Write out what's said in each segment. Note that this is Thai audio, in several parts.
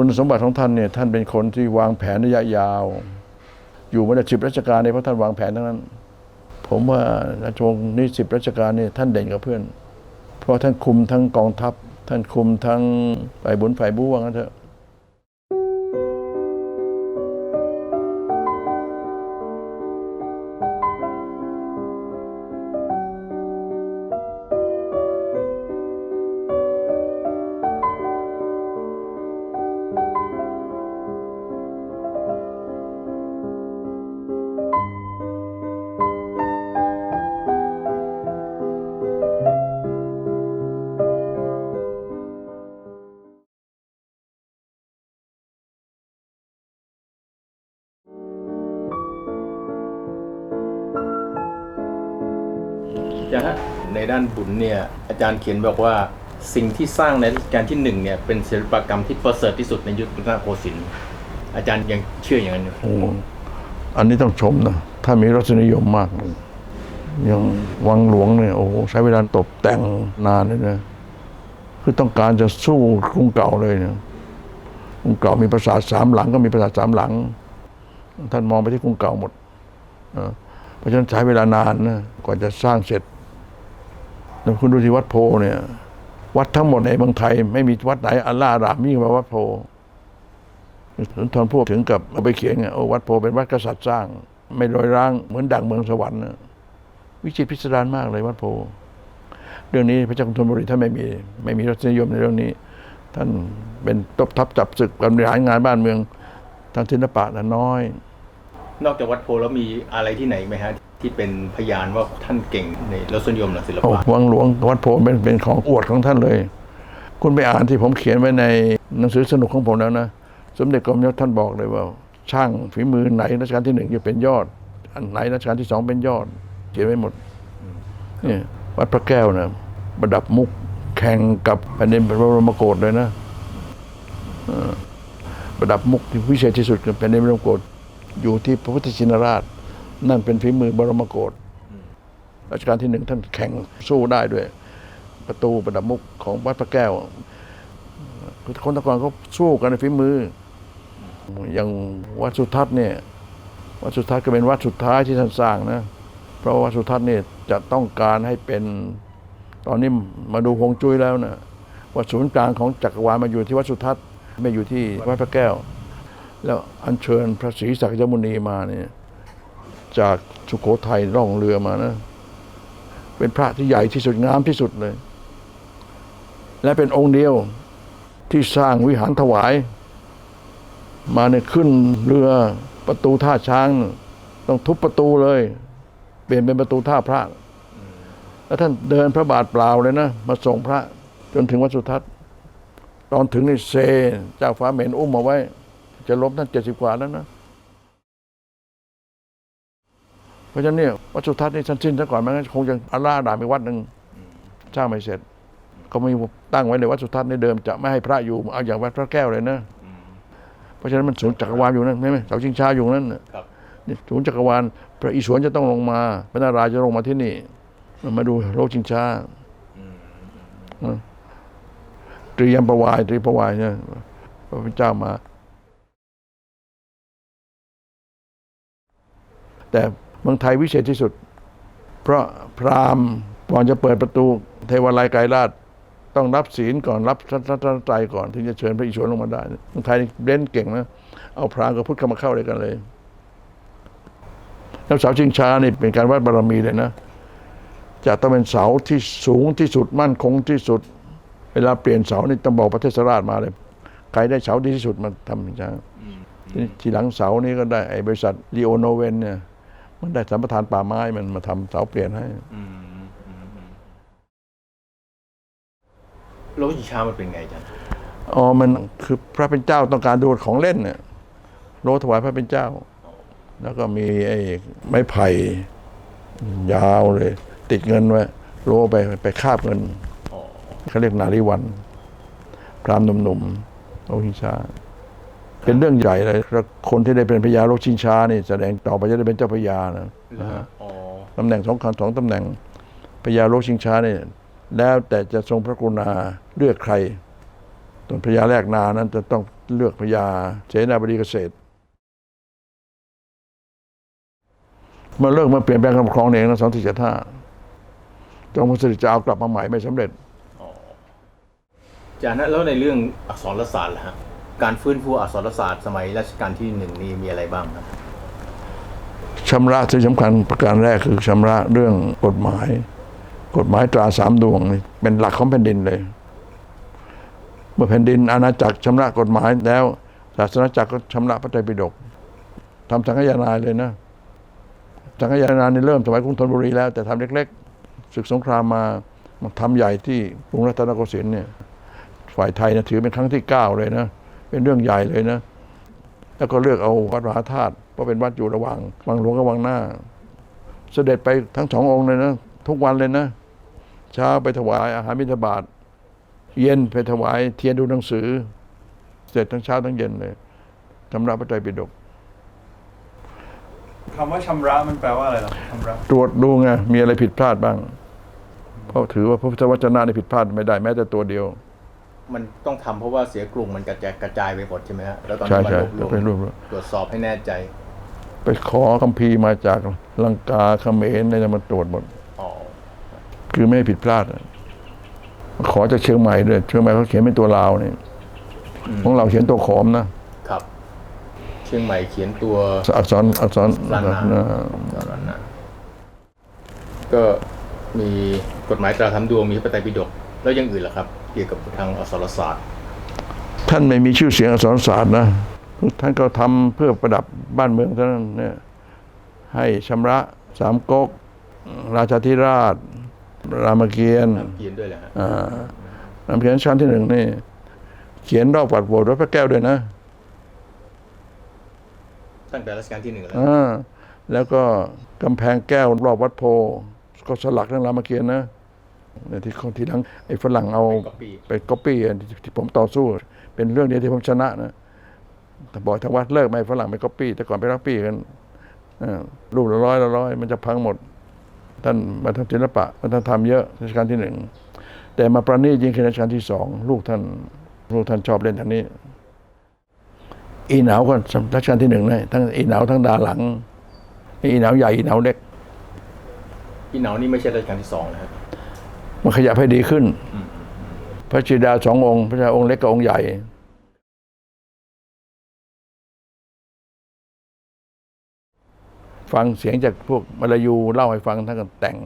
คุณสมบัติของท่านเนี่ยท่านเป็นคนที่วางแผนระยะยาว อยู่มาได้สิบราชการเนี่ยเพราะท่านวางแผนทั้งนั้น ผมว่าราชวงศ์นี่สิบราชการเนี่ยท่านเด่นกับเพื่อน เพราะท่านคุมทั้งกองทัพ ท่านคุมทั้งฝ่ายบุญฝ่ายบู้ว่างั้นเถอะ จารย์ฮะในด้านบุญเนี่ยอาจารย์เขียนบอกว่าสิ่งที่สร้างในรัชกาลที่หนึ่งเนี่ยเป็นศิลปกรรมที่ประเสริฐที่สุดในยุครัตนโกสินทร์อาจารย์ยังเชื่ออย่างนั้นอยู่โอ้อันนี้ต้องชมนะ ถ้ามีรสนิยมมากเลยอย่างวังหลวงเนี่ยโอ้โหใช้เวลาตกแต่งนานเลยนะคือต้องการจะสู้กรุงเก่าเลยเนี่ยกรุงเก่ามีปราสาทสามหลังก็มีปราสาทสามหลัง ท่านมองไปที่กรุงเก่าหมดเออเพราะฉะนั้นใช้เวลานานนะกว่าจะสร้างเสร็จแล้ว คุณดูที่วัดโพเนี่ย วัดทั้งหมดในเมืองไทย ไม่มีวัดไหนอัลลาอารามยิ่งกว่าวัดโพสุนทรพูดถึงกับเอาไปเขียนไงโอ้วัดโพเป็นวัดกษัตริย์สร้าง ไม่ลอยร้างเหมือนดังเมืองสวรรค์นะวิจิตรพิสดารมากเลยวัดโพ เรื่องนี้พระเจ้ากรุงธนบุรีท่านไม่มี ไม่มีรสนิยมในเรื่องนี้ ท่านเป็นตบทับจับศึกการบริหารงานบ้านเมืองทางศิลปะน้อย นอกจากวัดโพแล้วมีอะไรที่ไหนไหมฮะ ที่เป็นพยานว่าท่านเก่งในรสนิยมหรือศิลปะวังหลวงวัดโพเป็นเป็นของอวดของท่านเลย คุณไปอ่านที่ผมเขียนไว้ในหนังสือสนุกของผมแล้วนะ สมเด็จกรมยศท่านบอกเลยว่า ช่างฝีมือไหนรัชกาลที่หนึ่งจะเป็นยอด อันไหนรัชกาลที่สองเป็นยอด เขียนไว้หมดนี่วัดพระแก้วนะประดับมุกแข่งกับแผ่นดินพระบรมโกศเลยนะประดับมุกที่วิเศษที่สุดกับแผ่นดินพระบรมโกศอยู่ที่พระพุทธชินราช นั่นเป็นฝีมือบรมโกศรัชกาลที่หนึ่งท่านแข่งสู้ได้ด้วย ประตูประดับมุกของวัดพระแก้วคนตะกอนเขาสู้กันในฝีมือ อย่างวัดสุทัศน์เนี่ยวัดสุทัศน์ก็เป็นวัดสุดท้ายที่ท่านสร้างนะเพราะวัดสุทัศน์เนี่ยจะต้องการให้เป็นตอนนี้มาดูฮงจุ้ยแล้วนะว่าศูนย์กลางของจักรวาลมาอยู่ที่วัดสุทัศน์ไม่อยู่ที่วัดพระแก้ว แล้วอัญเชิญพระศรีสักยมุนีมาเนี่ย จากสุโขทัยล่องเรือมานะ เป็นพระที่ใหญ่ที่สุดงามที่สุดเลย และเป็นองค์เดียวที่สร้างวิหารถวาย มาเนี่ยขึ้นเรือประตูท่าช้าง ต้องทุบประตูเลย เปลี่ยนเป็นประตูท่าพระ แล้วท่านเดินพระบาทเปล่าเลยนะ มาส่งพระจนถึงวัดสุทัศน์ ตอนถึงในเซเจ้าฟ้าเหม็นอุ้มมาไว้ จะล้มท่านเจ็ดสิบกว่าแล้วนะ ราะฉะนั้นเนี่ยวัดสุทัศน์นี่ท่านสิ้นซะก่อนไม่งั้นคงจะอาล่าด่ามอีกวัดหนึ่งสร้างไม่เสร็จ ก็มีตั้งไว้ในวัดสุทัศน์ในเดิมจะไม่ให้พระอยู่เอาอย่างวัดพระแก้วเลยนะเพราะฉะนั้นมันศูนย์จักรวาลอยู่นั่นไม่ไหมเสาชิงช้าอยู่นั่นน่ะครับนี่ศูนย์จักรวาลพระอิศวรจะต้องลงมาพระนารายณ์จะลงมาที่นี่มาดูโลกชิงช้านะเตรียมประวายเตรียมประวายเนี่ยพระพุทธเจ้ามา แต่เมืองไทยวิเศษที่สุด เพราะพราหมณ์ก่อนจะเปิดประตู เทวาลัยไกรราชต้องรับศีลก่อนรับรัตนตรัยก่อน ถึงจะเชิญพระอิศวรลงมาได้เมืองไทยนี่เล่นเก่งนะเอาพราหมณ์กับพุทธเข้ามาเข้าด้วยกันเลยแล้วเสาชิงช้านี่เป็นการวัดบารมีเลยนะจะต้องเป็นเสาที่สูงที่สุดมั่นคงที่สุด เวลาเปลี่ยนเสานี่ต้องบอกพระเทศราชมาเลย ใครได้เสาดีที่สุดมาทำชิงช้าทีนี้ทีหลังเสานี้ก็ได้ไอ้บริษัทลีโอโนเวนเนี่ย มันได้สัมปทานป่าไม้มันมาทำเสาเปลี่ยนให้โลกชิชามันเป็นไงอาจารย์อ๋อ มันคือพระเป็นเจ้าต้องการดูของเล่นเนี่ยโลถวายพระเป็นเจ้า แล้วก็มีไอ้ไม้ไผ่ยาวเลย ติดเงินไว้โลไปไปคาบเงิน อ๋อ เขาเรียกนาริวัน พรามหนุ่มๆโลชิงชา เป็นเรื่องใหญ่เลยแล้วคนที่ได้เป็นพญาโลกชิงช้านี่แสดงต่อไปจะได้เป็นเจ้าพญานะเหรอฮะอ๋อตำแหน่งสองคันสองตำแหน่งพญาโลกชิงช้าเนี่ยแล้วแต่จะทรงพระกรุณาเลือกใครตอนพญาแรกนานั้นจะต้องเลือกพญาเสนาบดีเกษตรเมื่อเลิกมาเปลี่ยนแปลงการปกครองเองนะสองสี่เจ็ดห้าจอมพลสฤษดิ์จะเอากลับมาใหม่ไม่สำเร็จอาจารย์ฮะแล้วในเรื่องอักษรศาสตร์ล่ะฮะ การฟื้นฟูอักษรศาสตร์สมัยรัชกาลที่หนึ่งนี่มีอะไรบ้างครับชำระที่สำคัญประการแรกคือชำระเรื่องกฎหมาย กฎหมายตราสามดวงนี่เป็นหลักของแผ่นดินเลย เมื่อแผ่นดินอาณาจักรชำระกฎหมายแล้วศาสนาจักรก็ชำระพระไตรปิฎกทำสังฆยานายเลยนะ สังฆยานายนี่เริ่มสมัยกรุงธนบุรีแล้วแต่ทำเล็กๆศึกสงครามมามาทำใหญ่ที่กรุงรัตนโกสินทร์เนี่ยฝ่ายไทยนะถือเป็นครั้งที่เก้าเลยนะ เป็นเรื่องใหญ่เลยนะ แล้วก็เลือกเอาวัดมหาธาตุเพราะเป็นวัดอยู่ระหว่างวังหลวงกับวังหน้า เสด็จไปทั้งสององค์เลยนะ ทุกวันเลยนะ เช้าไปถวายอาหารมิถบาตเย็นไปถวายเทียนดูหนังสือ เสร็จทั้งเช้าทั้งเย็นเลยชำระพระไตรปิฎกคำว่าชำระมันแปลว่าอะไรหรอชำระตรวจดูไงมีอะไรผิดพลาดบ้าง เพราะถือว่าพระพุทธวจนะนี่ผิดพลาดไม่ได้แม้แต่ตัวเดียว มันต้องทำเพราะว่าเสียกรุงมันกระจายกระจายไปหมดใช่ไหมฮะแล้วตอนใช่นี้มันใช่รวบรวมไปรวบรวมตรวจสอบให้แน่ใจ ไปขอคัมภีร์มาจากลังกาเขมรเนี่ยมาตรวจหมดอ๋อคือไม่ให้ผิดพลาดอะขอจากเชียงใหม่ด้วยเชียงใหม่เขาเขียนเป็นตัวลาวนี่ของเราเขียนตัวขอมนะครับ เชียงใหม่เขียนตัวอักษรอักษรล้านนาเออตอนนั้นนะก็มีกฎหมายตราทำดวงมีพระไตรปิฎกแล้วอยังอื่นล่ะครับเกี่ยวกับทางอักษรศาสตร์ ท่านไม่มีชื่อเสียงอักษรศาสตร์นะท่านก็ทำเพื่อประดับบ้านเมืองเท่านั้นเนี่ยให้ชำระสามก๊กราชาธิราช รามเกียรติ์เขียนด้วยแหละฮะอ่ารามเกียรติ์ชั้นที่หนึ่งนี่ เขียนรอบปัดโบสถ์วัดพระแก้วด้วยนะ ตั้งแต่รัชกาลที่หนึ่งแล้วอ่าแล้วก็กำแพงแก้วรอบวัดโพก็สลักเรื่องรามเกียรติ์นะ เนี่ยที่คนที่ทั้งไอ้ฝรั่งเอาก๊อปปี้ไปก๊อปปี้ที่ผมต่อสู้ เป็นเรื่องเดียวที่ผมชนะนะแต่บอกทางวัดเลิกไม่ให้ฝรั่งไปก๊อปปี้แต่ก่อนไปก๊อปปี้กันอ่ารูปละร้อยละร้อยมันจะพังหมด ท่านมาทำศิลปะมาท่านทำเยอะรัชกาลที่หนึ่งแต่มาประณีตยิ่งขึ้นรัชกาลที่สองลูกท่านลูกท่านชอบเล่นทางนี้ อีหนาวก็รัชกาลที่หนึ่งนะทั้งอีหนาวทั้งดาหลังอีหนาวใหญ่อีหนาวเล็กพี่เหนานี่ไม่ใช่รัชกาลที่สองนะฮะ มันขยับให้ดีขึ้น พระจิดาสององค์ พระเจ้าองค์เล็กกับองค์ใหญ่ฟังเสียงจากพวกมาลายูเล่าให้ฟังท่านก็แต่ง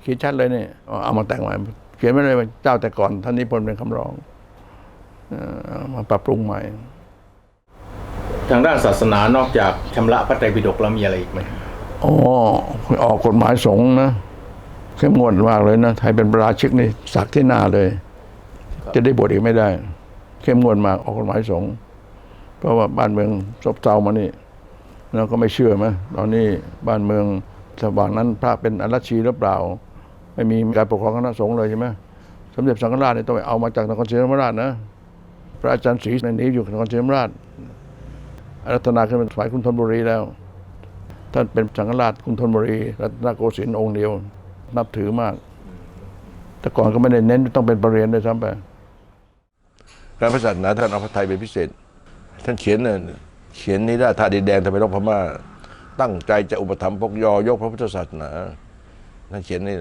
เขียนชัดเลยเนี่ยเอาเอามาแต่งใหม่เขียนไม่เลยว่าเจ้าแต่ก่อนท่านนิพนธ์เป็นคำร้องเอ่อเอามาปรับปรุงใหม่ ทางด้านศาสนานอกจากชำระพระไตรปิฎกแล้วมีอะไรอีกไหมอ๋อออกกฎหมายสงฆ์นะ เข้มงวดมากเลยนะไทยเป็นประราชิกนี่สักที่หน้าเลย จะได้บวชอีกไม่ได้ เข้มงวดมากออกกฎหมายสงฆ์เพราะว่าบ้านเมืองซบเซามานี่เราก็ไม่เชื่อไหมตอนนี้บ้านเมืองสว่างนั้นพระเป็นอรัชีหรือเปล่า ไม่มีการปกครองคณะสงฆ์เลยใช่ไหมสมเด็จสังฆราชเนี่ยต้องไปเอามาจากนครศรีธรรมราชนะ พระอาจารย์ศรีในนี้อยู่นครศรีธรรมราชอารัตนาขึ้นเป็นฝ่ายคุณธนบุรีแล้ว ท่านเป็นสังฆราชกรุงธนบุรี รัตนโกสินทร์องค์เดียว นับถือมาก แต่ก่อนก็ไม่ได้เน้นต้องเป็นประเรียนด้วยซ้ำไปการพระศาสนาท่านเอาพระไทยเป็นพิเศษ ท่านเขียนเนี่ยเขียนนี้ได้ท่าดินแดงทำไมรบพม่า ตั้งใจจะอุปถัมภ์พกยอยกพระพุทธศาสนาท่านเขียนนี่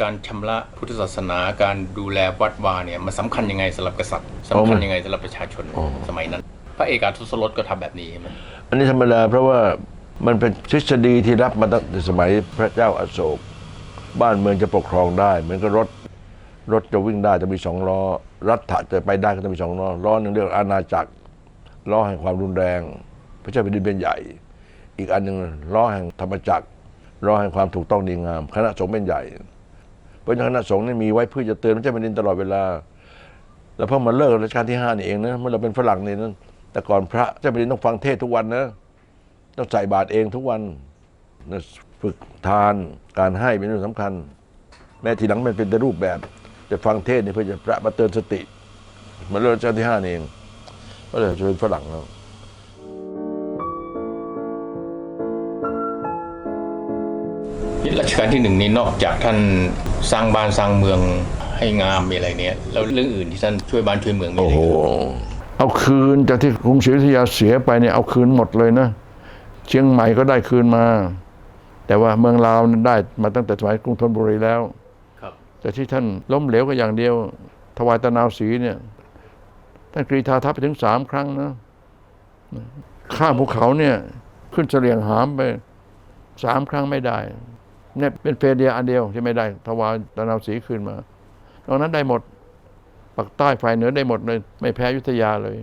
การชำระพุทธศาสนาการดูแลวัดวาเนี่ยมันสำคัญยังไงสำหรับกษัตริย์สำคัญยังไงสำหรับประชาชนสมัยนั้น พระเอกาทศรถก็ทำแบบนี้ใช่ไหมอันนี้ธรรมดาเพราะว่า มันเป็นทฤษฎีที่รับมาตั้งแต่สมัยพระเจ้าอโศก บ้านเมืองจะปกครองได้ เหมือนกับรถรถจะวิ่งได้จะมีสองล้อ รัฐะจะไปได้ก็จะมีสองล้อล้อหนึ่งเรียกอาณาจักรล้อแห่งความรุนแรง พระเจ้าแผ่นดินเป็นใหญ่ อีกอันหนึ่งล้อแห่งธรรมจักรล้อแห่งความถูกต้องดีงาม คณะสงฆ์เป็นใหญ่ เพราะฉะนั้นคณะสงฆ์นี่มีไว้เพื่อจะเตือนพระเจ้าแผ่นดินตลอดเวลา แล้วพอมาเลิกรัชกาลที่ห้านี่เองนะเมื่อเราเป็นฝรั่งนี่นะแต่ก่อนพระเจ้าแผ่นดินต้องฟังเทศทุกวันนะ ต้องใส่บาตรเองทุกวันนะฝึกทานการให้เป็นเรื่องสำคัญ แม้ทีหลังมันเป็นแต่รูปแบบ แต่ฟังเทศน์นี่เพื่อจะพระมาเตือนสติมาเริ่มรัชกาลที่ห้านี่เองก็เลยจะเป็นฝรั่งแล้วรัชกาลที่หนึ่งนี้นอกจากท่านสร้างบ้านสร้างเมืองใให้งามมีอะไรเนี่ยแล้วเรื่องอื่นที่ท่านช่วยบ้านช่วยเมืองมีโอ้อะไรโหอีกเอาคืนจากที่กรุงศรีอยุธยาเสียไปเนี่ยเอาคืนหมดเลยนะ เชียงใหม่ก็ได้คืนมา แต่ว่าเมืองลาวนั้นได้มาตั้งแต่สมัยกรุงธนบุรีแล้วครับแต่ที่ท่านล้มเหลวก็อย่างเดียว ถวายตะนาวศรีเนี่ยท่านกรีธาทัพไปถึงสามครั้งนะข้ามภูเขาเนี่ยขึ้นเสลียงหามไปสามครั้งไม่ได้เนี่ยเป็นเฟสเดียอันเดียวที่ไม่ได้ถวายตะนาวศรีคืนมาตอนนั้นได้หมดปักใต้ฝ่ายเหนือได้หมดเลย ไม่แพ้อยุธยาเลย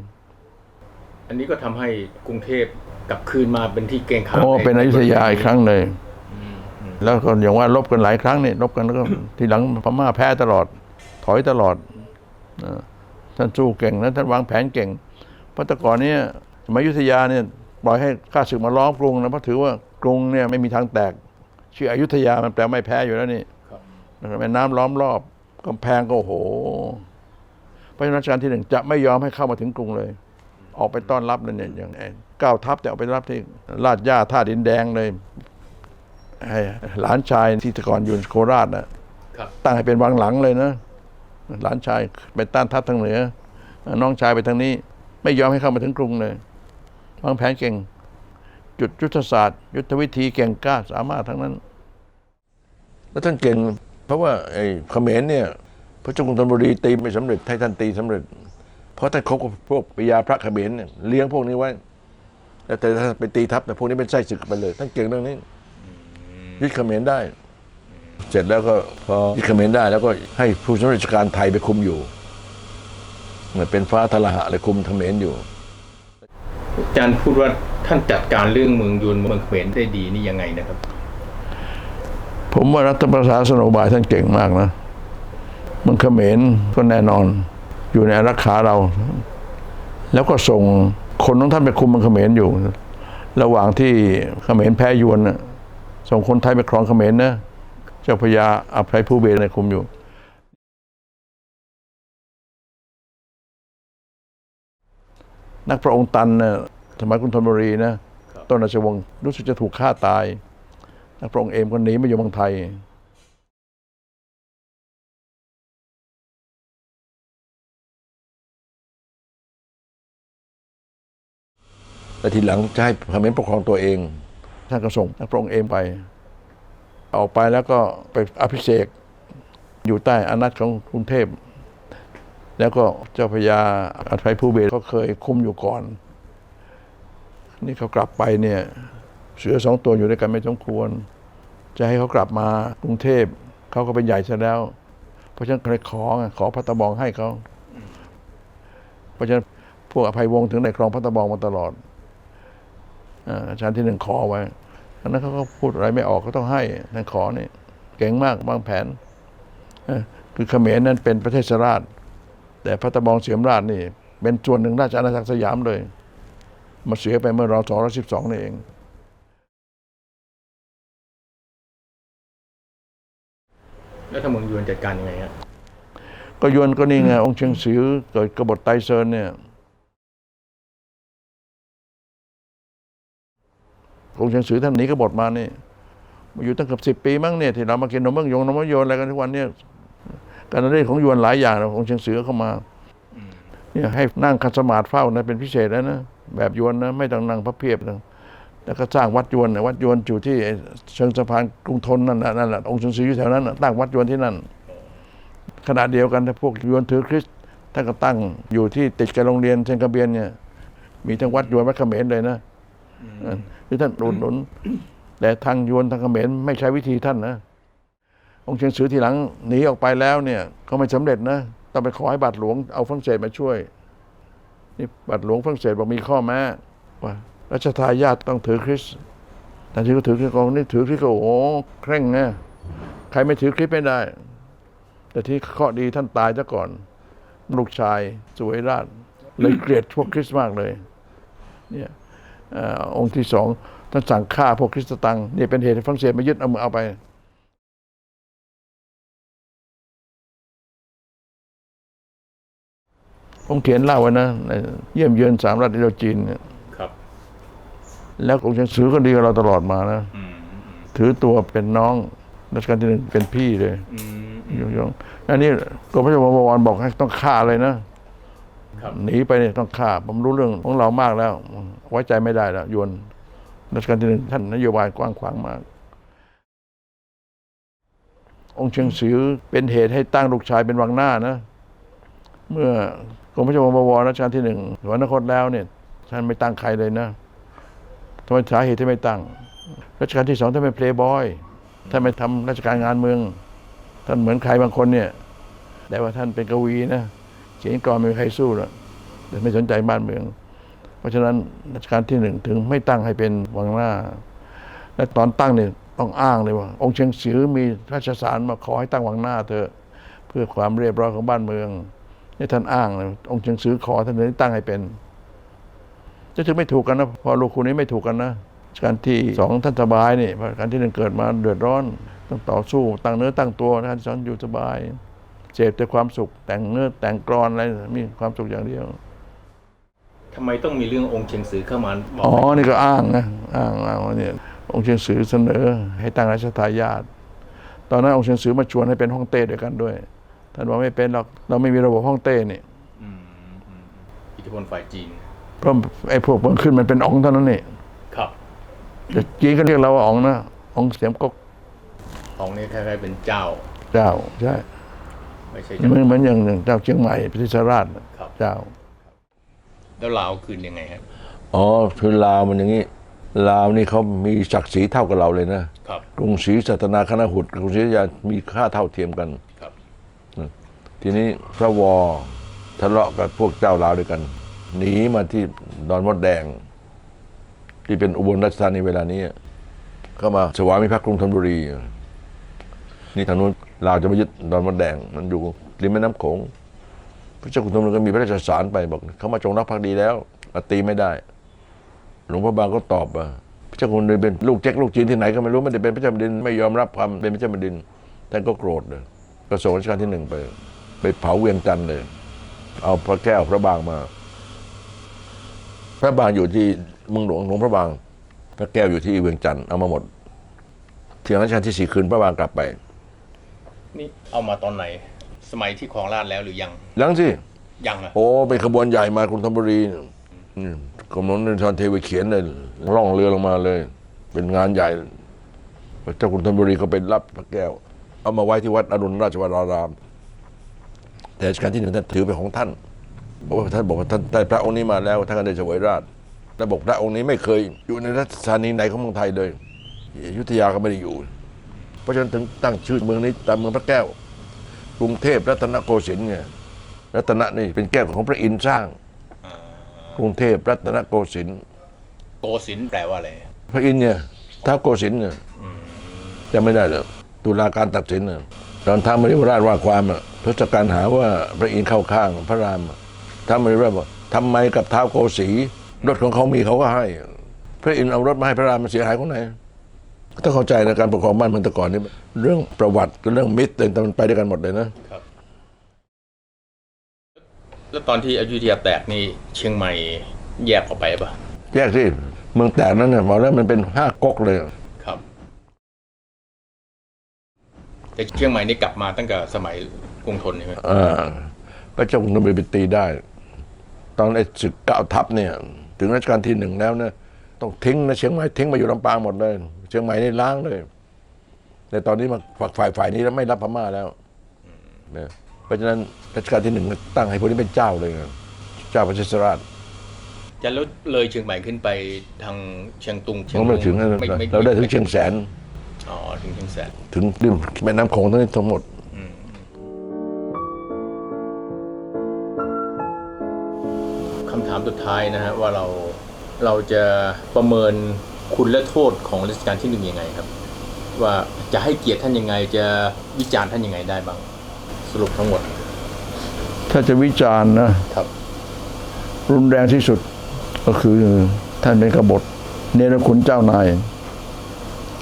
อันนี้ก็ทำให้กรุงเทพ กลับคืนมาเป็นที่เกรงขามโอ้เป็นอยุธยาอีกครั้งเลยอืมอืมแล้วก็อย่างว่าลบกันหลายครั้งเนี่ยลบกันแล้วก็ทีหลังพม่าแพ้ตลอด ถอยตลอดนะท่านสู้เก่งนะท่านวางแผนเก่งเพราะแต่ก่อนเนี่ยสมัยอยุธยาเนี่ยปล่อยให้ข้าศึกมาล้อมกรุงนะเพราะถือว่ากรุงเนี่ยไม่มีทางแตก ชื่ออยุธยามันแปลว่าไม่แพ้อยู่แล้วนี่ครับนะครับแม่น้ำล้อมรอบกำแพงก็โอ้โหเพราะฉะนั้นรัชกาลที่หนึ่งจะไม่ยอมให้เข้ามาถึงกรุงเลย ออกไปต้อนรับนั่นเนี่ยอย่างไอ้ เก้าทัพจะเอาไปรับที่ลาดย่าท่าดินแดงเลยให้หลานชายที่แตะก่อนอยู่โคราชนะครับตั้งให้เป็นวังหลังเลยนะ หลานชายไปต้านทัพทางเหนือ น้องชายไปทางนี้ ไม่ยอมให้เข้ามาถึงกรุงเลยวางแผนเก่ง จุดยุทธศาสตร์ ยุทธวิธีเก่งกล้าสามารถทั้งนั้น แล้วท่านเก่ง เพราะว่าไอ้เขมรเนี่ย พระเจ้ากรุงธนบุรีตีไม่สำเร็จให้ท่านตีสำเร็จ เพราะท่านคบกับพวกปิยาพระเขมรเนี่ยเลี้ยงพวกนี้ไว้ แต่แต่ท่านไปตีทัพแต่พวกนี้เป็นไส้ศึกไปเลยท่านเก่งเรื่องนี้ยึดเขมรได้ เสร็จแล้วก็พอยึดเขมรได้ แล้วก็ให้ผู้สำเร็จราชการไทยไปคุมอยู่เหมือนเป็นฟ้าทลหะเลยคุมเขมรอยู่ อาจารย์พูดว่าท่านจัดการเรื่องเมืองยวนเมืองเขมรได้ดีนี่ยังไงนะครับ ผมว่ารัฐประศาสนบายท่านเก่งมากนะเมันเขมรก็แน่นอน อยู่ในอารักขาเรา แล้วก็ส่ง คนของท่านไปคุมเมันเขมรอยู่ ระหว่างที่เขมรแพ้ยวนน่ะส่งคนไทยไปครองเขมรนะเจ้าพญาอภัยภูเบศในคุมอยู่ นักพระองค์ตันน่ะสมัยกรุงธนบุรีนะต้นราชวงศ์รู้สึกจะถูกฆ่าตายนักพระองค์เอมก็หนีมาอยู่เมืองไทย แต่ทีหลังจะให้เขมรปกครองตัวเอง ท่านก็ส่งพระองค์เอมไป ออกไปแล้วก็ไปอภิเษกอยู่ใต้อานัตของกรุงเทพ แล้วก็เจ้าพญาอัภัยภูเบศก็เคยคุมอยู่ก่อน นี่เขากลับไปเนี่ย เสือสองตัวอยู่ด้วยกันไม่สมควร จะให้เขากลับมากรุงเทพเขาก็เป็นใหญ่ซะแล้ว เพราะฉะนั้นเลยขอขอพระตะบองให้เขา เพราะฉะนั้นพวกอภัยวงศ์ถึงได้ครองพระตะบองมาตลอด ชั้นที่หนึ่งขอไว้อันนั้นเขาก็พูดอะไรไม่ออกก็ต้องให้ท่านขอนี่เก่งมากวางแผนเออคือเขมรนั้นเป็นประเทศสราช แต่พระตะบองเสียมราชนี่ เป็นส่วนหนึ่งราชอาณาจักรสยามเลย มาเสียไปเมื่อรอสองร้อยสิบสองนี่เองแล้วถ้าเมืองยวนจัดการยังไงฮะก็ยวนก็นี่ไงองค์เชียงซือเกิดกบฏไตเซินเนี่ย องเชียงซือท่านหนีกบฏมานี่มาอยู่ตั้งเกือบสิบปีมั้งเนี่ยที่เรามากินนมเมืองยงนมเมืองโยนอะไรกันทุกวันเนี่ยการเล่นของยวนหลายอย่างนะองเชียงซือเข้ามาเนี่ยให้นั่งคัดสมาธิเฝ้านะเป็นพิเศษแล้วนะแบบยวนนะไม่ต้องนั่งพระเพียบนะแล้วก็สร้างวัดยวนนะวัดยวนอยู่ที่เชิงสะพานกรุงธนนั่นน่ะนั่นแหละองค์เชียงซืออยู่แถวนั้นตั้งวัดยวนที่นั่นขณะเดียวกันถ้าพวกยวนถือคริสต์ท่านก็ตั้งอยู่ที่ติดกับโรงเรียนเซนกระเบียนเนี่ยมีทั้งวัดยวนวัดเขมรเลยนะ ที่ท่านอุดหนุน แต่ทางยวนทางเขมรไม่ใช้วิธีท่านนะ องค์เชียงซือทีหลังหนีออกไปแล้วเนี่ยก็ไม่สำเร็จนะต้องไปขอให้บาทหลวงเอาฝรั่งเศสมาช่วย นี่บาทหลวงฝรั่งเศสบอกมีข้อแม้ว่ารัชทายาทต้องถือคริสต์แต่ที่เขาถือคริสต์กองนี่ถือคริสต์ก็โอ้โหเคร่งนะใครไม่ถือคริสต์ไม่ได้ แต่ที่เคราะห์ดีท่านตายซะก่อน ลูกชายสวยราชเลยเกลียดพวกคริสต์มากเลย เนี่ย อ่อองค์ที่สองท่านสั่งฆ่าพวกคริสต์ตังเนี่ยเป็นเหตุให้ฝรั่งเศสมายึดเอามือเอาไปผมเขียนเล่าไว้นะในเยี่ยมเยือนสามรัฐอินโดจีนเนี่ยครับแล้วองค์เชียงซือก็ดีกับเราตลอดมานะอืมถือตัวเป็นน้องรัชกาลที่หนึ่งเป็นพี่เลยอืมยุยงอันนี้กรมพระเจ้าบวรบอกให้ต้องฆ่าเลยนะครับ หนีไปเนี่ยต้องฆ่าผมรู้เรื่องของเรามากแล้ว ไว้ใจไม่ได้แล้วยวนรัชกาลที่หนึ่งท่านนโยบายกว้างขวางมาก องค์เชียงซือเป็นเหตุให้ตั้งลูกชายเป็นวังหน้านะ เมื่อกรมพระเจ้าบวรรัชกาลที่หนึ่งสวรรคตแล้วเนี่ย ท่านไม่ตั้งใครเลยนะทำไมสาเหตุที่ไม่ตั้งรัชกาลที่สองท่านเป็นเพลย์บอยท่านไม่ทำราชการงานเมือง ท่านเหมือนใครบางคนเนี่ย แต่ว่าท่านเป็นกวีนะ เขียนกรไม่มีใครสู้หรอกแต่ไม่สนใจบ้านเมือง เพราะฉะนั้นรัชกาลที่หนึ่งถึงไม่ตั้งให้เป็นวังหน้า และตอนตั้งเนี่ยต้องอ้างเลยว่า องค์เชียงซือมีราชสารมาขอให้ตั้งวังหน้าเถอะเพื่อความเรียบร้อยของบ้านเมืองนี่ท่านอ้างเลยองค์เชียงซือขอท่านเลยตั้งให้เป็นจะถึงไม่ถูกกันนะพอลูกคุณนี้ไม่ถูกกันนะการที่สองท่านสบายนี่การที่หนึ่งเกิดมาเดือดร้อน ต้องต่อสู้ตั้งเนื้อตั้งตัวรัชการที่สองอยู่สบาย เสพแต่ความสุข แต่งเนื้อแต่งกรอนอะไรมีความสุขอย่างเดียวทำไมต้องมีเรื่ององค์เชียงซือเข้ามาบอกอ๋อนี่ก็อ้างนะอ้างอ้างว่าเนี่ยองค์เชียงซือเสนอ ให้ตั้งราชทายาทตอนนั้นองค์เชียงซือมาชวนให้เป็นฮ่องเต้ด้วยกันด้วยท่านบอกไม่เป็นหรอกเราไม่มีระบบฮ่องเต้นี่อืมอืมอิทธิพลฝ่ายจีนเพราะไอ้พวกเมืองขึ้นมันเป็นอ๋องเท่านั้นนี่ครับแต่จีนก็เรียกเราว่าอ๋องนะอ๋องเสียมกกของนี่คล้ายๆเป็นเจ้า เจ้าใช่ ไม่ใช่เหเจ้ามือนเหมือนอย่างหนึ่งเจ้าเชียงใหม่พิธิราชครับเจ้า แล้วลาวคืนยังไงครับอ๋อคือลาวมันอย่างนี้ลาวนี่เขามีศักดิ์ศรีเท่ากับเราเลยนะครับกรุงศรีสัตนาคณหุดกรุงศรีอยุธยามีค่าเท่าเทียมกันครับทีนี้พระวอทะเลาะกับพวกเจ้าลาวด้วยกัน หนีมาที่ดอนมดแดง ที่เป็นอุบลราชธานีเวลานี้เข้ามาสวามิภักดิ์กรุงธนบุรี นี่ทางนู้น ลาวจะมายึดดอนมดแดงมันอยู่ริมแม่น้ำโขงพระเจ้ากรุนบุรีก็มีพระราชสารไปบอกเขามาจงรักภักดีแล้วตีไม่ได้ หลวงพ่อบางก็ตอบว่าพระเจ้ากรุนบุรีเป็นลูกเจ๊กลูกจีนที่ไหนก็ไม่รู้ไม่ได้เป็นพระเจ้าแผ่นดินไม่ยอมรับความเป็นพระเจ้าแผ่นดินท่านก็โกรธเลยก็ส่งรัชกาลที่หนึ่งไป ไปเผาเวียงจันทร์เลย เอาพระแก้วพระบางมา พระบางอยู่ที่เมืองหลวงหลวงพระบาง พระแก้วอยู่ที่เวียงจันทร์เอามาหมดเที่ยงรัชกาลที่สี่คืนพระบางกลับไป นี่เอามาตอนไหน สมัยที่ครองราชย์แล้วหรือยัง ยังสิ ยังอะโอ้เป็นขบวนใหญ่มากรุงธนบุรีอืมกรมหลวงนทรเทวีเขียนเลยล่องเรือลงมาเลย เป็นงานใหญ่พระเจ้ากรุงธนบุรีก็ไปรับพระแก้ว เอามาไว้ที่วัดอรุณราชวราราม แต่รัชกาลที่หนึ่งท่านถือเป็นของท่านบอกว่าท่านบอกว่าท่านได้พระองค์นี้มาแล้วท่านก็ได้เสวยราชแล้วบอกพระองค์นี้ไม่เคย อยู่ในรัชธานีไหนของเมืองไทยเลยอยุธยาก็ไม่ได้อยู่เพ ราะฉะนั้นถึงตั้งชื่อเมืองนี้ตามเมืองพระแก้ว กรุงเทพรัตนโกสินทร์ไงรัตนะนี่เป็นแก้วของพระอินทร์สร้าง กรุงเทพรัตนโกสินทร์โกสินทร์แปลว่าอะไร พระอินทร์เนี่ยท้าวโกสินทร์เนี่ยจะไม่ได้เหรอตุลาการตัดสินน่ะตอนท้าวมริวราชว่าความอะทศกัณฐ์หาว่าพระอินทร์เข้าข้างพระรามอะท้าวมริวราชบอกทำไมกับท้าวโกสีรถของเขามีเขาก็ให้ พระอินทร์เอารถมาให้พระรามมันเสียหายของไหน ต้องเข้าใจนะการปกครองบ้านเมืองแต่ก่อนนี่เรื่องประวัติกับเรื่องมิตรแต่มันไปด้วยกันหมดเลยนะ แล้วตอนที่อยุธยาแตกนี่เชียงใหม่แยกออกไปปะแยกสิเมืองแตกนั้นเนี่ยบอกแล้วมันเป็นห้าก๊กเลย ครับ แต่เชียงใหม่นี่กลับมาตั้งแต่สมัยกรุงธนใช่ไหมอ่าพระเจ้ากรุงธนบุรีไปตีได้ ตอนไอ้ศึกเก้าทัพเนี่ย ถึงรัชกาลที่หนึ่งแล้วเนี่ย ต้องทิ้งนะเชียงใหม่ทิ้งมาอยู่ลำปางหมดเลย เชียงใหม่นี่ล้างเลยแต่ตอนนี้มาฝักฝ่ายฝ่ายนี้แล้วไม่รับพม่าแล้วเนี่ยเพราะฉะนั้นรัชกาลที่หนึ่งตั้งให้พวกนี้เป็นเจ้าเลยนะเจ้าพระเชษราชจะแล้วเลยเชียงใหม่ขึ้นไปทางเชียงตุงเชียเรางไม่ตุงถึงนะไม่ไม่เราได้ถึงเชียงแสนอ๋อถึงเชียงแสนถึงริมแม่น้ำโขงทั้งนี้ทั้งหมดคำถามสุดท้ายนะฮะว่าเรา เราจะประเมินคุณและโทษของรัชกาลที่หนึ่งยังไงครับ ว่าจะให้เกียรติท่านยังไง จะวิจารณ์ท่านยังไงได้บ้าง สรุปทั้งหมด ถ้าจะวิจารณ์นะครับ รุนแรงที่สุดก็คือท่านเป็นกบฏเนรคุณเจ้านาย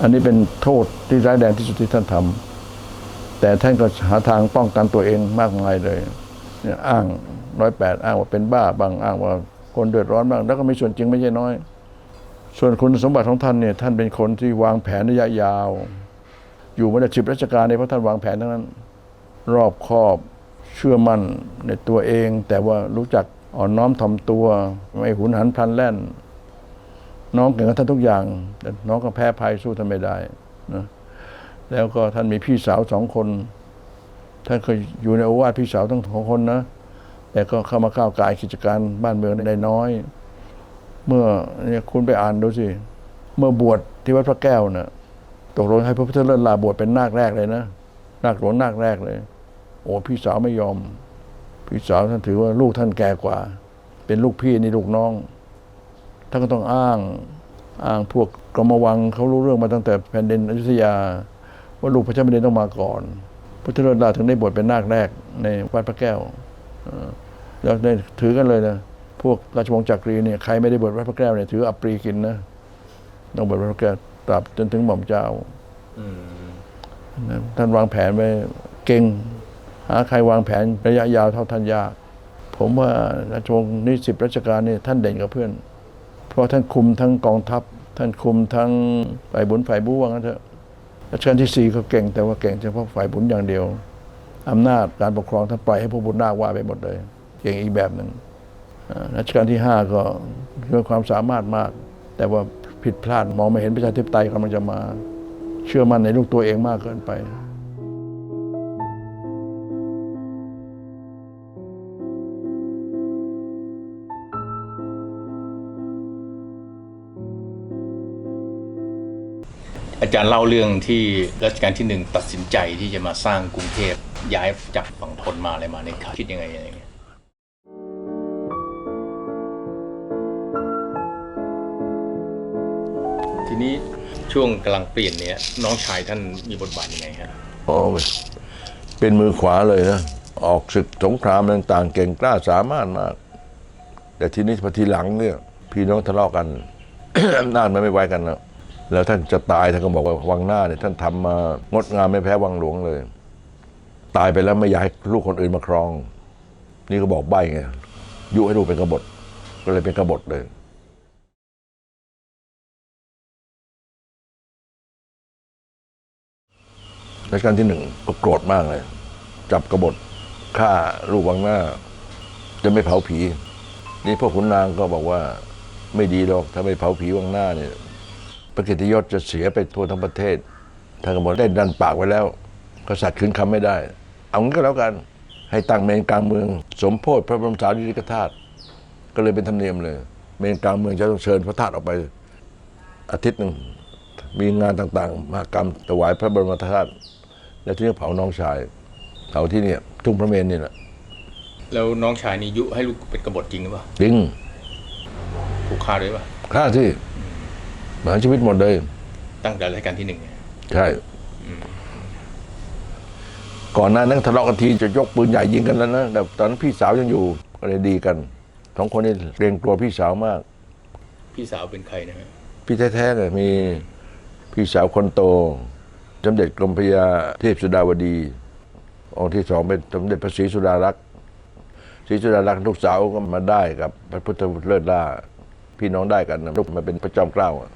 อันนี้เป็นโทษที่ร้ายแรงที่สุดที่ท่านทำแต่ท่านก็หาทางป้องกันตัวเองมากมายเลยเนี่ยอ้างร้อยแปดอ้างว่าเป็นบ้าบางอ้างว่า คนเดือดร้อนบ้างแล้วก็มีส่วนจริงไม่ใช่น้อย ส่วนคุณสมบัติของท่านเนี่ย ท่านเป็นคนที่วางแผนระยะยาว อยู่มาได้สิบราชการเนี่ยเพราะท่านวางแผนทั้งนั้น รอบคอบเชื่อมั่นในตัวเอง แต่ว่ารู้จักอ่อนน้อมถ่อมตัว ไม่หุนหันพลันแล่น น้องเก่งกับท่านทุกอย่าง แต่น้องก็แพ้ภัยสู้ท่านไม่ได้นะแล้วก็ท่านมีพี่สาวสองคนท่านเคยอยู่ในโอวาทพี่สาวทั้งสองคนนะ แต่ก็เข้ามาก้าวไกายกิจการบ้านเมืองได้น้อย เมื่อเนี่ยคุณไปอ่านดูสิเมื่อบวชที่วัดพระแก้วนะ่ะตกลงให้พระพุทธเลิศลาบวชเป็นนาคแรกเลยนะนาคหลวงนาคแรกเลย โอ้พี่สาวไม่ยอม พี่สาวท่านถือว่าลูกท่านแก่กว่า เป็นลูกพี่นี่ลูกน้องท่านก็ต้องอ้างอ้างพวกกรมวังเขารู้เรื่องมาตั้งแต่แผ่นดินอยุธยา ว่าลูกพระเจ้าแผ่นดินต้องมาก่อน พุทธเลิศลาถึงได้บวชเป็นนาคแรกในวัดพระแก้ว ออแล้วได้ถือกันเลยนะพวกราชวงศ์จักรีเนี่ยใครไม่ได้บวชวัดพระแก้วเนี่ยถืออัปรีกินนะต้องบวชวัดพระแก้วตราบจนถึงหม่อมเจ้าอืมนะท่านวางแผนไว้เก่ง หาใครวางแผนระยะยาวเท่าท่านยากผมว่าราชวงศ์นิสิบราชการเนี่ยท่านเด่นกับเพื่อน เพราะท่านคุมทั้งกองทัพ ท่านคุมทั้งฝ่ายบุญฝ่ายบู๊ว่างั้นเถอะรัชกาลที่สี่ก็เก่งแต่ว่าเก่งเฉพาะฝ่ายบุญอย่างเดียว อำนาจการปกครองท่านปล่อยให้พวกบุญนาคว่าไปหมดเลย เก่งอีกแบบหนึ่งรัชกาลที่ห้าก็มีความสามารถมาก แต่ว่าผิดพลาดมองไม่เห็นประชาธิปไตยกำลังจะมา เชื่อมั่นในลูกตัวเองมากเกินไป อาจารย์เล่าเรื่องที่รัชกาลที่หนึ่งตัดสินใจที่จะมาสร้างกรุงเทพย้ายจากฝั่งทนมาอะไรมาเนี่ยคิดยังไงอะไรเงี้ยทีนี้ช่วงกำลังเปลี่ยนเนี่ยน้องชายท่านมีบทบาทยังไงฮะอ๋อเป็นมือขวาเลยนะ ออกศึกสงครามต่างๆ เก่งกล้าสามารถมาก แต่ทีนี้พอทีหลังเนี่ย พี่น้องทะเลาะกันอำนาจมันไม่ไว้กันแล้ว แล้วท่านจะตายท่านก็บอกว่าวังหน้าเนี่ยท่านทำมางดงามไม่แพ้วังหลวงเลย ตายไปแล้วไม่อยากให้ลูกคนอื่นมาครอง นี่ก็บอกใบไงยุให้ลูกเป็นกบฏก็เลยเป็นกบฏเลยรัชกาลที่หนึ่งก็โกรธมากเลย จับกบฏฆ่าลูกวังหน้า จะไม่เผาผี นี่พวกขุนนางก็บอกว่า ไม่ดีหรอกถ้าไม่เผาผีวังหน้าเนี่ย พระเกียรติยศจะเสียไปทั่วทั้งประเทศท่านก็บอกได้ดันปากไว้แล้ว กษัตริย์คืนคำไม่ได้ เอางี้ก็แล้วกัน ให้ตั้งเมนกลางเมือง สมโพธิพระบรมสารีริกธาตุก็เลยเป็นธรรมเนียมเลย เมนกลางเมืองจะต้องเชิญพระธาตุออกไป อาทิตย์หนึ่งมีงานต่างๆมหากรรมถวายพระบรมธาตุแล้วที่นี่เผาน้องชายเผาที่เนี่ยทุ่งพระเมรุนี่แหละแล้วน้องชายนี่ยุให้ลูกเป็นกบฏจริงหรือเปล่าจริงถูกฆ่าด้วยป่ะฆ่าที่ ประหารชีวิตหมดเลย ตั้งแต่รัชกาลที่หนึ่งเนี่ยใช่ ก่อนหน้านั้นทะเลาะกันทีจะยกปืนใหญ่ยิงกันแล้วนะแต่ตอนนั้นพี่สาวยังอยู่ก็เลยดีกันสองคนนี้เกรงกลัวพี่สาวมาก พี่สาวเป็นใครนะฮะพี่แท้ๆเนี่ยมีพี่สาวคนโตสมเด็จกรมพระยาเทพสุดาวดี องค์ที่สองเป็นสมเด็จพระศรีสุดารักษ์ศรีสุดารักษ์ลูกสาวก็มาได้กับพระพุทธเลิศล่าพี่น้องได้กันนะลูกมาเป็นพระจอมเกล้าอะ